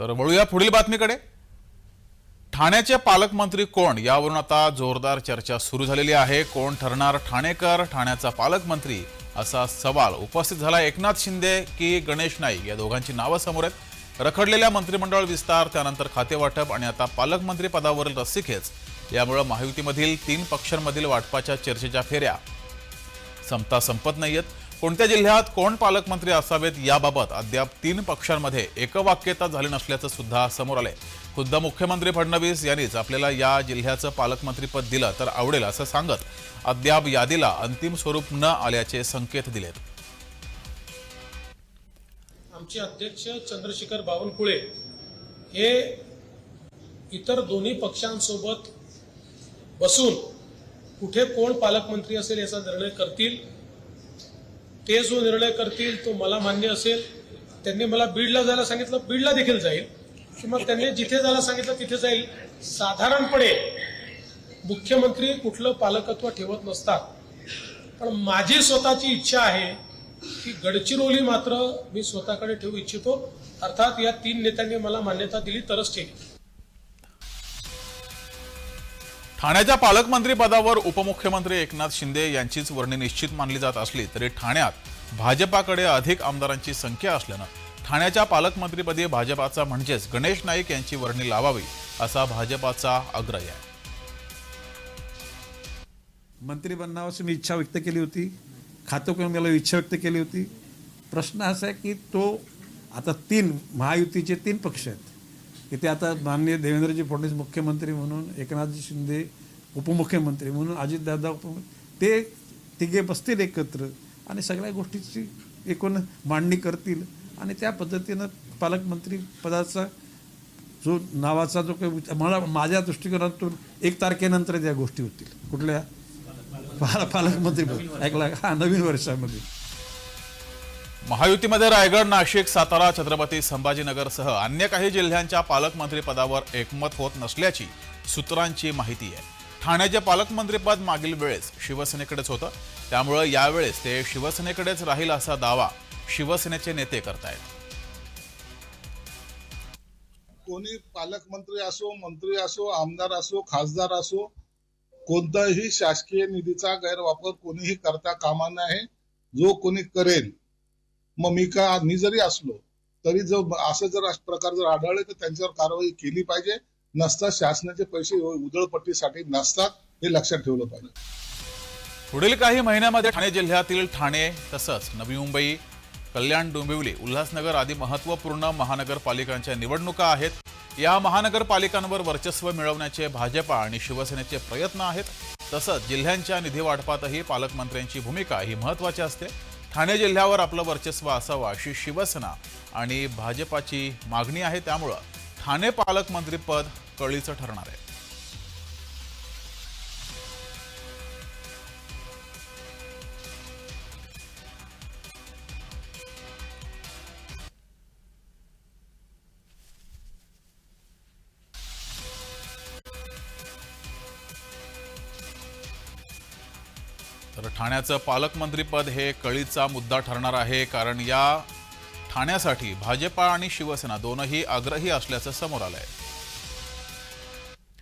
तर वळूया पुढील बातमीकडे. ठाण्याचे पालकमंत्री कोण? यावरून आता जोरदार चर्चा सुरू झालेली आहे. कोण ठरणार ठाणेकर? ठाण्याचा पालकमंत्री असा सवाल उपस्थित झाला. एकनाथ शिंदे की गणेश नाईक? या दोघांची नावं समोर आहेत. रखडलेल्या मंत्रिमंडळ विस्तार त्यानंतर खातेवाटप आणि आता पालकमंत्री पदावरील रस्सीखेच. यामुळे महायुतीमधील तीन पक्षांमधील वाटपाच्या चर्चेच्या फेऱ्या संपता संपत नाहीयेत. कोणत्या जिल्ह्यात कोण पालकमंत्री असावेत याबाबत अद्याप तीन पक्षांमध्ये एकवाक्यता झाली नसल्याचं सुद्धा समोर आलंय. खुद्द मुख्यमंत्री फडणवीस यांनीच आपल्याला या जिल्ह्याचं पालकमंत्रीपद दिलं तर आवडेल असं सांगत अद्याप यादीला अंतिम स्वरूप न आल्याचे संकेत दिलेत. आमचे अध्यक्ष चंद्रशेखर बावनकुळे हे इतर दोन्ही पक्षांसोबत बसून कुठे कोण पालकमंत्री असेल याचा निर्णय करतील ते जो निर्णय करतील तो मला मान्य असेल. त्यांनी मला बीडला जायला सांगितलं बीडला देखील जाईल. किंवा त्यांनी जिथे जायला सांगितलं तिथे जाईल. साधारणपणे मुख्यमंत्री कुठलं पालकत्व ठेवत नसतात. पण माझी स्वतःची इच्छा आहे की गडचिरोली मात्र मी स्वतःकडे ठेवू इच्छितो. अर्थात या तीन नेत्यांनी मला मान्यता दिली तरच ठेवी ठाण्याच्या पालकमंत्री पदावर उपमुख्यमंत्री एकनाथ शिंदे यांचीच वर्णी निश्चित मानली जात असली तरी ठाण्यात भाजपाकडे अधिक आमदारांची संख्या असल्यानं ठाण्याच्या पालकमंत्रीपदी भाजपाचा म्हणजेच गणेश नाईक यांची वर्णी लावावी असा भाजपाचा आग्रह आहे. मंत्री बनावाची मी इच्छा व्यक्त केली होती. खातं करून मला इच्छा व्यक्त केली होती. प्रश्न असा आहे की तो आता तीन महायुतीचे तीन पक्ष आहेत. की ते आता माननीय देवेंद्रजी फडणवीस मुख्यमंत्री म्हणून एकनाथजी शिंदे उपमुख्यमंत्री म्हणून अजितदादा उप ते तिघे बसतील एकत्र. आणि सगळ्या गोष्टीची एकूण मांडणी करतील. आणि त्या पद्धतीनं पालकमंत्री पदाचा जो नावाचा जो काही मला माझ्या दृष्टिकोनातून एक तारखेनंतर त्या गोष्टी होतील. कुठल्या? पालकमंत्री ऐकला हा नवीन वर्षामध्ये. महायुतीमध्ये रायगड नाशिक सातारा छत्रपती संभाजीनगरसह अन्य काही जिल्ह्यांच्या पालकमंत्रीपदावर एकमत होत नसल्याची सूत्रांची माहिती आहे. ठाण्याचे पालकमंत्रीपद मागील वेळेस शिवसेनेकडेच होतं. त्यामुळं यावेळेस ते शिवसेनेकडेच राहील असा दावा शिवसेनेचे नेते करतायत. कोणी पालकमंत्री असो मंत्री असो आमदार असो खासदार असो कोणताही शासकीय निधीचा गैरवापर कोणीही करता कामा नये. जो कोणी करेल मग मी का मी जरी असलो तरी जर असं जर प्रकार जर आढळले तर त्यांच्यावर कारवाई केली पाहिजे. नसता शासनाचे पैसे उधळपट्टीसाठी नसतात हे लक्षात ठेवलं पाहिजे. पुढील काही महिन्यामध्ये ठाणे जिल्ह्यातील ठाणे तसंच नवी मुंबई कल्याण डोंबिवली उल्हासनगर आदी महत्त्वपूर्ण महानगरपालिकांच्या निवडणुका आहेत. या महानगरपालिकांवर वर्चस्व मिळवण्याचे भाजपा आणि शिवसेनेचे प्रयत्न आहेत. तसंच जिल्ह्यांच्या निधी वाटपातही पालकमंत्र्यांची भूमिका ही महत्त्वाची असते. ठाणे जिल्ह्यावर आपलं वर्चस्व असावं अशी शिवसेना आणि भाजपाची मागणी आहे त्यामुळं ठाणे पालकमंत्रीपद कळीचं ठरणार आहे. तर ठाण्याचं पालकमंत्रीपद हे कळीचा मुद्दा ठरणार आहे कारण या ठाण्यासाठी भाजपा आणि शिवसेना दोनही आग्रही असल्याचं समोर आलं आहे